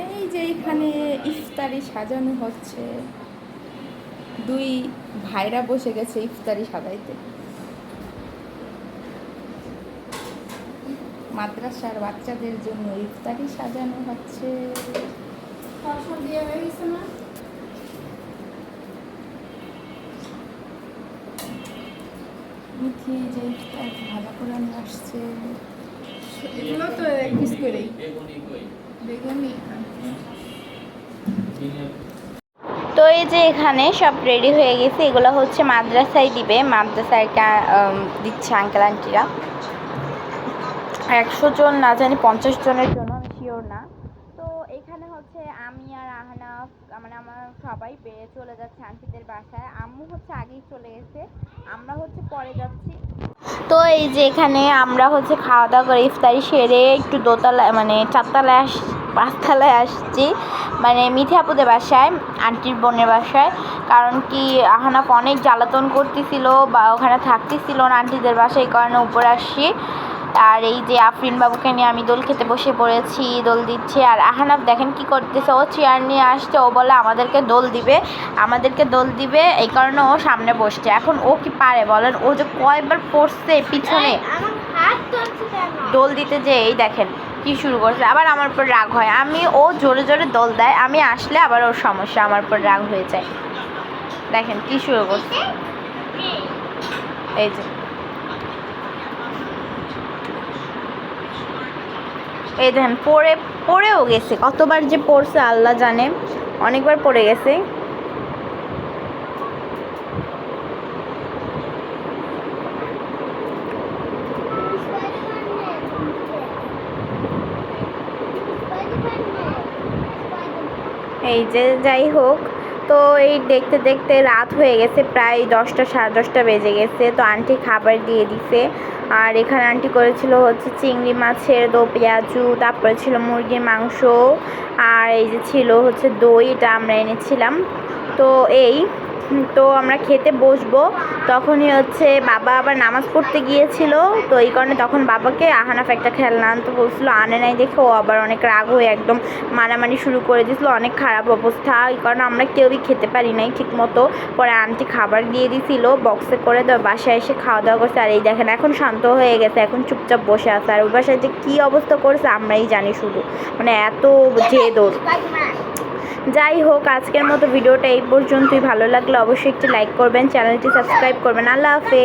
এই যে এখানে ইফতারি সাজানো হচ্ছে। দুই ভাইরা বসে গেছে ইফতারি সাজাইতে। মাদ্রাসার বাচ্চাদের জন্য ইফতারি সাজানো হচ্ছে। ফসল দিয়ে হয়ে গেছে না? যে ইফতার ভালো করে নিয়ে আসছে। এগুলো তো কিস করেই। তো এই যে এখানে সব রেডি হয়ে গেছে, এগুলো হচ্ছে মাদ্রাসায় দিবে। মাদ্রাসায় দিচ্ছে আঙ্কেল আন্টিরা একশো জন না জানি, পঞ্চাশ জনের জন্য, আমি শিওর না। তো এখানে হচ্ছে আমি আর আহনাফ মানে আমার সবাই বেরিয়ে চলে যাচ্ছে আন্টিদের বাসায়। আম্মু হচ্ছে আগেই চলে গেছে। আমরা হচ্ছে পরে যাচ্ছি। তো এই যে এখানে আমরা হচ্ছে খাওয়া দাওয়া করে ইফতারি সেরে একটু দোতলায় মানে চারতলায় আস, পাঁচতলায় আসছি। মানে মিঠে আপুদের বাসায়, আন্টির বোনের বাসায়। কারণ কি আহানাপ অনেক জ্বালাতন করতেছিল বা ওখানে থাকতেছিল না, আন্টিদের বাসায়, এই কারণে উপরে আসছি। আর এই যে আফরিন বাবুকে নিয়ে আমি দোল খেতে বসে পড়েছি দোল দিচ্ছে। আর আহানাফ দেখেন কি করতেছে ও চেয়ার নিয়ে আসছে ও বলে আমাদেরকে দোল দিবে আমাদেরকে দোল দিবে এই কারণে ও সামনে বসছে। এখন ও কি পারে বলেন? ও যে কয়বার পড়ছে পিছনে। দোল দিতে যে এই দেখেন কি শুরু করছে। আবার আমার উপর রাগ হয়। আমি ও জোরে জোরে দোল দেয়। আমি আসলে আবার ওর সমস্যা আমার উপর রাগ হয়ে যায়। দেখেন কি শুরু করছে। এই যে। এই দেখেন, পড়ে, পড়েও গেছে। কতবার যে পড়ছে, আল্লাহ জানে। অনেকবার পড়ে গেছে। এই যে, যাই হোক। তো এই দেখতে দেখতে রাত হয়ে গেছে, প্রায় দশটা, সাড়ে দশটা বেজে গেছে। তো আন্টি খাবার দিয়ে দিছে। আর এখানে আন্টি করেছিল হচ্ছে চিংড়ি মাছের দো পেঁয়াজু, তারপরে ছিল মুরগির মাংস, আর এই যে ছিল হচ্ছে দই, এটা আমরা এনেছিলাম। তো এই তো আমরা খেতে বসবো। তখনই হচ্ছে বাবা আবার নামাজ পড়তে গিয়েছিল। তো এই কারণে তখন বাবাকে আহানাফ একটা খেলনা আনতে বলছিল, আনে নাই দেখে ও আবার অনেক রাগ হয়ে একদম মারামারি শুরু করে দিয়েছিল, অনেক খারাপ অবস্থা। এই কারণে আমরা কেউই খেতে পারি নাই ঠিক মতো পরে আন্টি খাবার দিয়ে দিছিল বক্সে করে তো বাসায় এসে খাওয়া দাওয়া করছে। আর এই দেখেন, এখন শান্ত হয়ে গেছে, এখন চুপচাপ বসে আছে। আর ওই বাসায় যে কী অবস্থা করেছে আমরাই জানি শুধু। মানে এত জেদর যাই হোক, আজকের মতো ভিডিওটা এই পর্যন্তই। ভালো লাগলে অবশ্যই একটি লাইক করবেন, চ্যানেলটি সাবস্ক্রাইব করবেন। আল্লাহ হাফেজ।